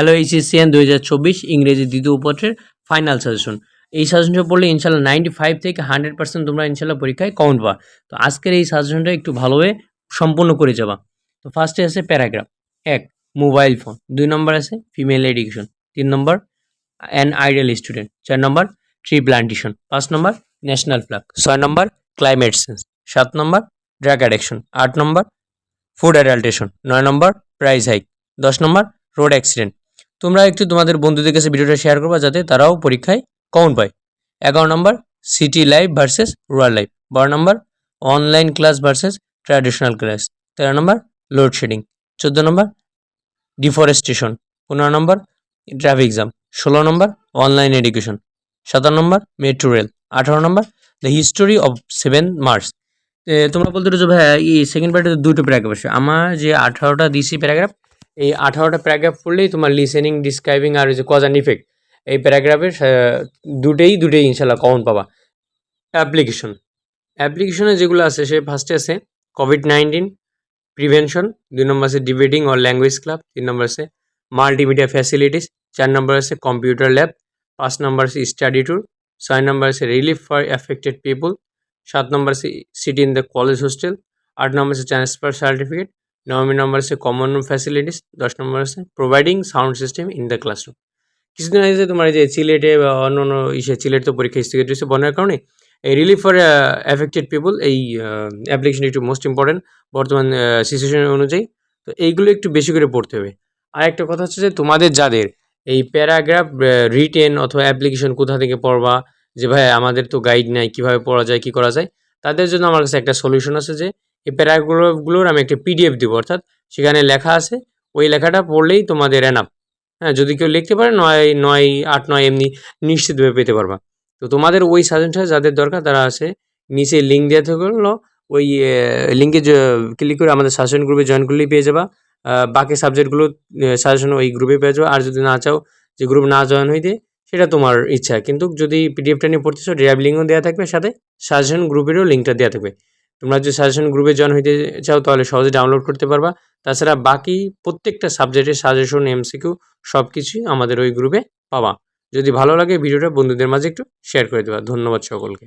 Hello এইচএসসিএন দুই হাজার চব্বিশ ইংরেজি দ্বিতীয় পত্রের ফাইনাল সাজেশন এই সাজেশনটা পড়লে ইনশাল্লাহ নাইনটি ফাইভ থেকে হান্ড্রেড পার্সেন্ট তোমরা ইনশাল্লাহ পরীক্ষায় কাউন্ট পাবা। তো আজকের এই সাজেশনটা একটু ভালোভাবে সম্পূর্ণ করে যাবা। তো ফার্স্টে আছে প্যারাগ্রাফ এক মোবাইল ফোন দুই নম্বর আছে ফিমেল এডুকেশন তিন নম্বর অ্যান আইডিয়াল স্টুডেন্ট চার নম্বর ট্রি প্লান্টেশন পাঁচ নম্বর ন্যাশনাল ফ্ল্যাগ ছয় নম্বর ক্লাইমেট চেঞ্জ সাত নম্বর ড্রাগ অ্যাডিকশন আট নম্বর ফুড অ্যাডাল্টেশন নয় নম্বর প্রাইস হাইক দশ নম্বর রোড অ্যাক্সিডেন্ট তোমরা একটু তোমাদের বন্ধুদের কাছে ভিডিওটা শেয়ার করবা যাতে তারাও পরীক্ষায় কাউন্ট পায়। এগারো নম্বর city life versus rural life বারো নম্বর online class versus traditional class তেরো নম্বর লোডশেডিং চোদ্দ নম্বর ডিফরেস্টেশন পনেরো নম্বর ট্রাফিক জ্যাম ষোলো নম্বর অনলাইন এডুকেশন সাতান্ন নম্বর মেট্রো রেল আঠারো নম্বর the history of seven March তোমরা বলতে পারছ ভাই এই সেকেন্ড পার্টে দুটো প্যারাগ্রাফ আছে। আমার যে আঠারোটা দিছি প্যারাগ্রাফ এই আঠারোটা প্যারাগ্রাফ পড়লেই তোমার লিসেনিং ডিসক্রাইবিং আর যে কজ অ্যান্ড ইফেক্ট এই প্যারাগ্রাফের দুটেই দুটেই ইনশাল্লাহ কমন পাবা। অ্যাপ্লিকেশন অ্যাপ্লিকেশনে যেগুলো আছে, সে ফার্স্টে আছে কোভিড নাইন্টিন প্রিভেনশন দুই নম্বর আছে ডিবেটিং অর ল্যাঙ্গুয়েজ ক্লাব তিন নম্বর আছে মাল্টিমিডিয়া ফ্যাসিলিটিস চার নম্বর আছে কম্পিউটার ল্যাব পাঁচ নম্বর আছে স্টাডি ট্যুর ছয় নম্বর আছে রিলিফ ফর অ্যাফেক্টেড পিপুল সাত নম্বর আছে city in the college hostel আট নম্বর আছে ট্রান্সফার সার্টিফিকেট নবম নম্বর আছে কমন ফ্যাসিলিটিস দশ নম্বর আছে providing sound system in the classroom কিছুদিন আগে তোমার এই যে সিলেটে বা অন্য অন্য ইসে সিলেট তো পরীক্ষা স্থগিত রয়েছে বন্যার কারণে এই রিলিফ ফর অ্যাফেক্টেড পিপল এই অ্যাপ্লিকেশন একটু মোস্ট ইম্পর্টেন্ট বর্তমান সিচুয়েশন অনুযায়ী। তো এইগুলো একটু বেশি করে পড়তে হবে। আর একটা কথা হচ্ছে যে তোমাদের যাদের এই প্যারাগ্রাফ রিটেন অথবা অ্যাপ্লিকেশন কোথা থেকে পড়বা, যে ভাই আমাদের তো গাইড নাই, কীভাবে পড়া যায়, কী করা যায়, তাদের জন্য আমার কাছে একটা সলিউশন আছে যে প্যারাগ্রাফগুলোর আমি একটা পিডিএফ দিব, অর্থাৎ সেখানে লেখা আছে, ওই লেখাটা পড়লেই তোমাদের এনাফ হ্যাঁ যদি কেউ লিখতে পারে, নয় নয়, আট, নয়, এমনি নিশ্চিতভাবে পেতে পারবা। তো তোমাদের ওই সাজেশনটা যাদের দরকার, তারা আছে, নিচে লিঙ্ক দেওয়া থাকল ওই লিঙ্কে ক্লিক করে আমাদের সাজেশন গ্রুপে জয়েন করলেই পেয়ে যাবা। বাকি সাবজেক্টগুলো সাজেশন ওই গ্রুপে পেয়ে যাবে। আর যদি না চাও, যে গ্রুপ না জয়েন হইতে, সেটা তোমার ইচ্ছা। কিন্তু যদি পিডিএফটা নিয়ে পড়তেছো ড্রাইভ লিঙ্কও দেওয়া থাকবে, সাথে সাজেশন গ্রুপেরও লিঙ্কটা দেওয়া থাকবে। তোমরা যদি সাজেশন গ্রুপে জয়েন হইতে চাও, তাহলে সহজে ডাউনলোড করতে পারবা। তাছাড়া বাকি প্রত্যেকটা সাবজেক্টের সাজেশন এমসিকিউ সব কিছুই আমাদের ওই গ্রুপে পাবা। যদি ভালো লাগে, ভিডিওটা বন্ধুদের মাঝে একটু শেয়ার করে দেবা। ধন্যবাদ সকলকে।